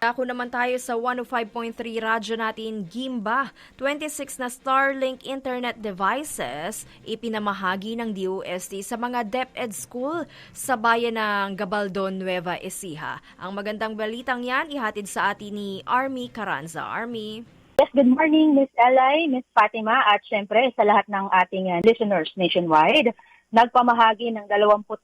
Ako naman tayo sa 105.3 radyo natin, Gimba. 26 na Starlink internet devices ipinamahagi ng DOST sa mga DepEd school sa bayan ng Gabaldon, Nueva Ecija. Ang magandang balitang yan ihatid sa atin ni Army Caranza. Army. Yes, good morning, Miss Eli, Miss Fatima, at syempre sa lahat ng ating uh, listeners nationwide. Nagpamahagi ng 26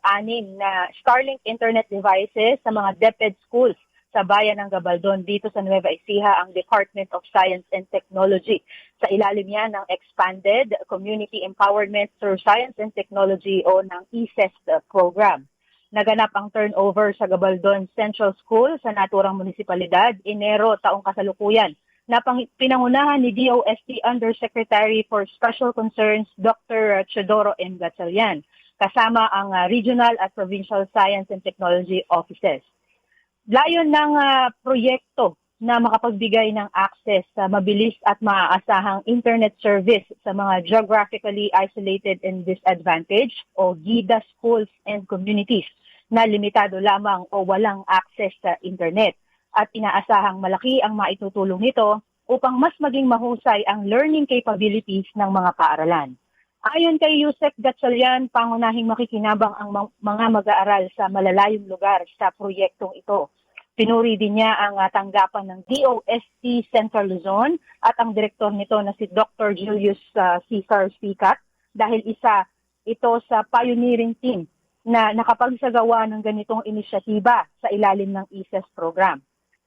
na Starlink internet devices sa mga DepEd schools sa bayan ng Gabaldon dito sa Nueva Ecija ang Department of Science and Technology. Sa ilalim yan ng Expanded Community Empowerment through Science and Technology o ng ESEST uh, program. Naganap ang turnover sa Gabaldon Central School sa naturang munisipalidad Enero taong kasalukuyan na pinangunahan ni DOST Undersecretary for Special Concerns Dr. Chodoro M. Gatchalian kasama ang uh, regional at provincial science and technology offices. Layon ng uh, proyekto na makapagbigay ng access sa mabilis at maaasahang internet service sa mga geographically isolated and disadvantaged o GIDA schools and communities na limitado lamang o walang access sa internet at inaasahang malaki ang maitutulong nito upang mas maging mahusay ang learning capabilities ng mga paaralan. Ayon kay Yusek Gatchalian, pangunahing makikinabang ang mga mag-aaral sa malalayong lugar sa proyektong ito. Pinuri din niya ang uh, tanggapan ng DOST Central Luzon at ang direktor nito na si Dr. Julius uh, Cesar Sikat dahil isa ito sa pioneering team na nakapagsagawa ng ganitong inisyatiba sa ilalim ng ISES program.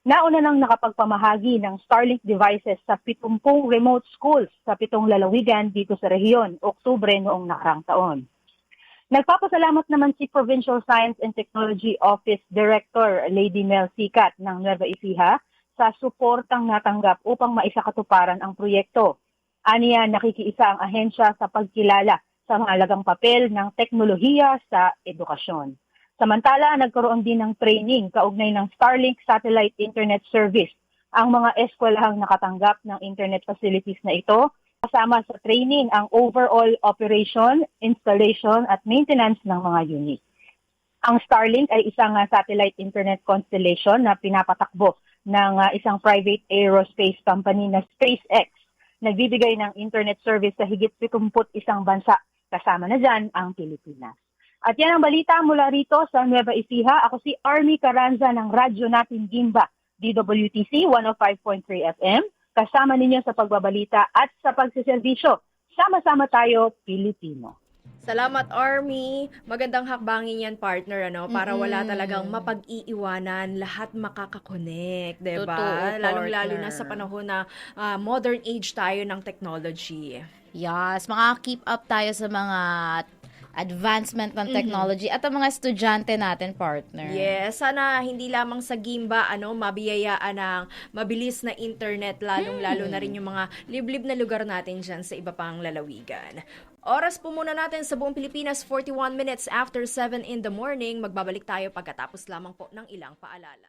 Nauna nang nakapagpamahagi ng Starlink devices sa 70 remote schools sa pitong lalawigan dito sa rehiyon, Oktubre noong nakarang taon. Nagpapasalamat naman si Provincial Science and Technology Office Director Lady Mel Sikat ng Nueva Ecija sa suportang natanggap upang maisakatuparan ang proyekto. Aniya nakikiisa ang ahensya sa pagkilala sa mahalagang papel ng teknolohiya sa edukasyon. Samantala, nagkaroon din ng training kaugnay ng Starlink Satellite Internet Service ang mga eskwelahang nakatanggap ng internet facilities na ito kasama sa training ang overall operation, installation at maintenance ng mga unit. Ang Starlink ay isang uh, satellite internet constellation na pinapatakbo ng uh, isang private aerospace company na SpaceX. Nagbibigay ng internet service sa higit 71 bansa, kasama na dyan ang Pilipinas. At yan ang balita mula rito sa Nueva Ecija. Ako si Army Caranza ng Radyo Natin Gimba, DWTC 105.3 FM kasama ninyo sa pagbabalita at sa pagsiservisyo. Sama-sama tayo, Pilipino. Salamat Army. Magandang hakbangin yan partner ano para wala talagang mapag-iiwanan, lahat makakakonek, 'di ba? Lalong-lalo na sa panahon na ah, modern age tayo ng technology. Yes, maka-keep up tayo sa mga advancement Mm-hmm. ng technology at ang mga estudyante natin, partner. Yes, sana hindi lamang sa Gimba ano mabiyayaan ng mabilis na internet lalong-lalo na rin yung mga liblib na lugar natin diyan sa iba pang lalawigan. Oras po muna natin sa buong Pilipinas 41 minutes after 7 in the morning. Magbabalik tayo pagkatapos lamang po ng ilang paalala.